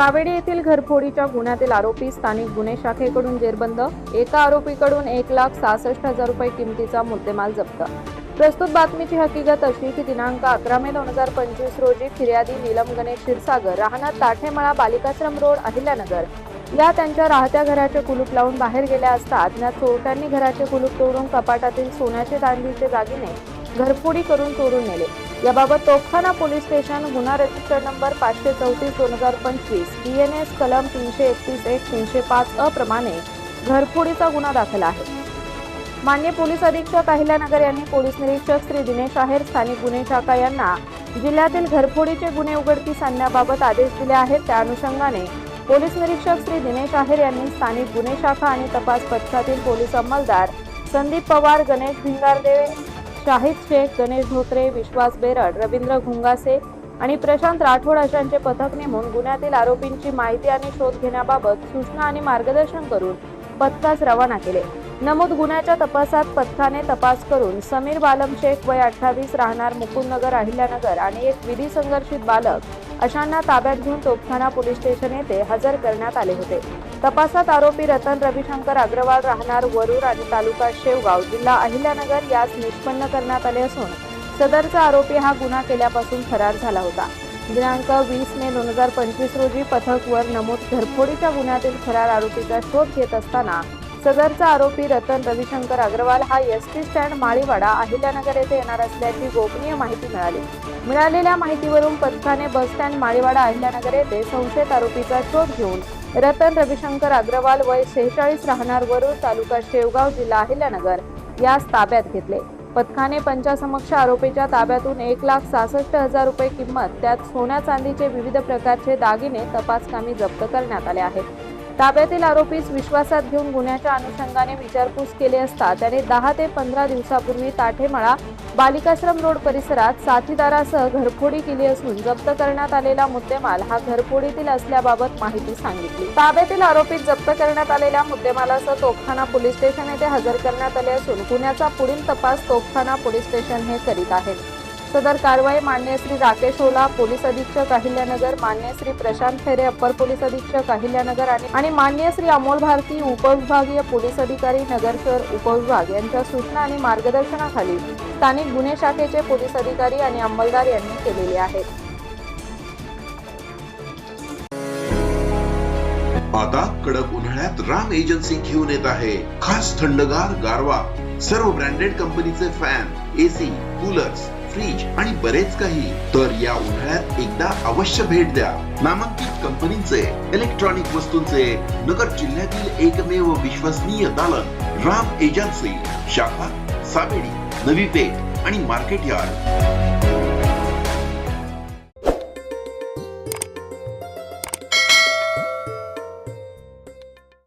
सावेडी येथील घरफोडीच्या गुन्ह्यातील आरोपी स्थानिक गुन्हे शाखेकडून जेरबंद. एका आरोपीकडून एक लाख सहासष्ट हजार रुपये किमतीचा मुद्देमाल जप्त. प्रस्तुत बातमीची हकीकत अशी की दिनांक अकरा मे दोन हजार पंचवीस रोजी फिर्यादी नीलम गणेश क्षीरसागर राहणार ताठेमळा बालिकाश्रम रोड अहिल्यानगर. या त्यांच्या राहत्या घराचे कुलूप लावून बाहेर गेल्या असता अज्ञात चोरट्यांनी घराचे कुलूप तोडून कपाटातील सोन्याचे दांडीचे दागिने घरफोडी करून चोरून नेले. याबाबत तोफखाना पोलीस स्टेशन गुन्हा रजिस्टर नंबर पाचशे चौतीस दोन हजार पंचवीस डी एन एस कलम तीनशे एकतीस एक तीनशे पाच अ प्रमाणे घरफोडीचा गुन्हा दाखल आहे. मान्य पोलीस अधीक्षक अहिल्यानगर यांनी पोलीस निरीक्षक श्री दिनेश आहेर स्थानिक गुन्हे शाखा यांना जिल्ह्यातील घरफोडीचे गुन्हे उघडकीस आणण्याबाबत आदेश दिले आहेत. त्या अनुषंगाने पोलीस निरीक्षक श्री दिनेश आहेर यांनी स्थानिक गुन्हे शाखा आणि तपास पथकातील पोलीस अंमलदार संदीप पवार गणेश भिंगारदेव शाहिद शेख गणेश धोत्रे विश्वास बेरड रवींद्र घुंगासे आणि प्रशांत राठोड अशांचे पथक नेमून गुन्ह्यातील आरोपींची माहिती आणि शोध घेण्याबाबत सूचना आणि मार्गदर्शन करून पथकास रवाना केले. नमूद गुन्ह्याच्या तपासात पथकाने तपास करून समीर बालम शेख वय अठ्ठावीस राहणार मुकुंदनगर अहिल्यानगर आणि एक विधी संघर्षित बालक अशांना ताब्यात घेऊन तोपखाना पोलीस स्टेशन येथे हजर करण्यात आले होते. तपासात आरोपी रतन रविशंकर अग्रवाल राहणार वरूर आणि तालुका शेवगाव जिल्हा अहिल्यानगर यास निष्पन्न करण्यात आले असून सदरचा आरोपी हा गुन्हा केल्यापासून फरार झाला होता. दिनांक वीस मे दोन हजार पंचवीस रोजी पथकवर नमूद घरफोडीच्या गुन्ह्यातील फरार आरोपीचा शोध घेत असताना सदरचा आरोपी रतन रविशंकर अग्रवाल हा S T stand Maliwada Ahilyanagar येथे येणार असल्याची गोपनीय माहिती मिळाली. मिळालेल्या माहितीवरून पथकाने बस स्टँड माळीवाडा अहिल्यानगर येथे संशयित आरोपीचा शोध घेऊन रतन रविशंकर अग्रवाल वय शेहेचाळीस राहणार वरुड तालुका शेवगाव जिल्हा अहिल्यानगर यास ताब्यात घेतले. पथकाने पंचासमक्ष आरोपीच्या ताब्यातून एक लाख सहासष्ट हजार रुपये किंमत त्यात सोन्या चांदीचे विविध प्रकारचे दागिने तपासकामी जप्त करण्यात आले आहेत. ताब्यातील आरोपीस विश्वासात घेऊन गुन्ह्याच्या अनुषंगाने विचारपूस केले असता त्याने दहा ते पंधरा दिवसापूर्वी ताठेमळा बालिकाश्रम रोड परिसरात साथीदारासह घरफोडी केली असून जप्त करण्यात आलेला मुद्देमाल हा घरफोडीतील असल्याबाबत माहिती सांगितली. ताब्यातील आरोपीत जप्त करण्यात आलेल्या मुद्देमालासह तोफखाना पोलीस स्टेशन येथे हजर करण्यात आले असून गुन्ह्याचा पुढील तपास तोफखाना पोलीस स्टेशन हे करीत आहेत. सदर कारवाई मान्य श्री राकेश ओला पोलीस अधीक्षक अहिल्यानगर मान्य श्री प्रशांत फेरे अप्पर पोलीस अधीक्षक अहिल्यानगर आणि मान्य श्री अमोल भारती उपविभागीय पोलीस अधिकारी नगर शहर उपविभाग यांच्या सूचना आणि मार्गदर्शनाखाली स्थानिक गुन्हे शाखेचे पोलीस अधिकारी आणि अंमलदार यांनी केलेले आहेत. आता कडक उन्हाळ्यात राम एजन्सी घेऊन येत आहे. खास थंडगार गारवा. सर्व ब्रँडेड कंपनीचे फॅन एसी कूलर्स फ्रीज आणि बरेच काही. तर या उन्हाळ्यात एकदा अवश्य भेट द्या. नामांकित कंपनीचे इलेक्ट्रॉनिक वस्तूंचे नगर जिल्ह्यातील एकमेव विश्वसनीय दालन राम एजन्सी शाखा सावेडी नवी पेठ आणि मार्केट यार्ड.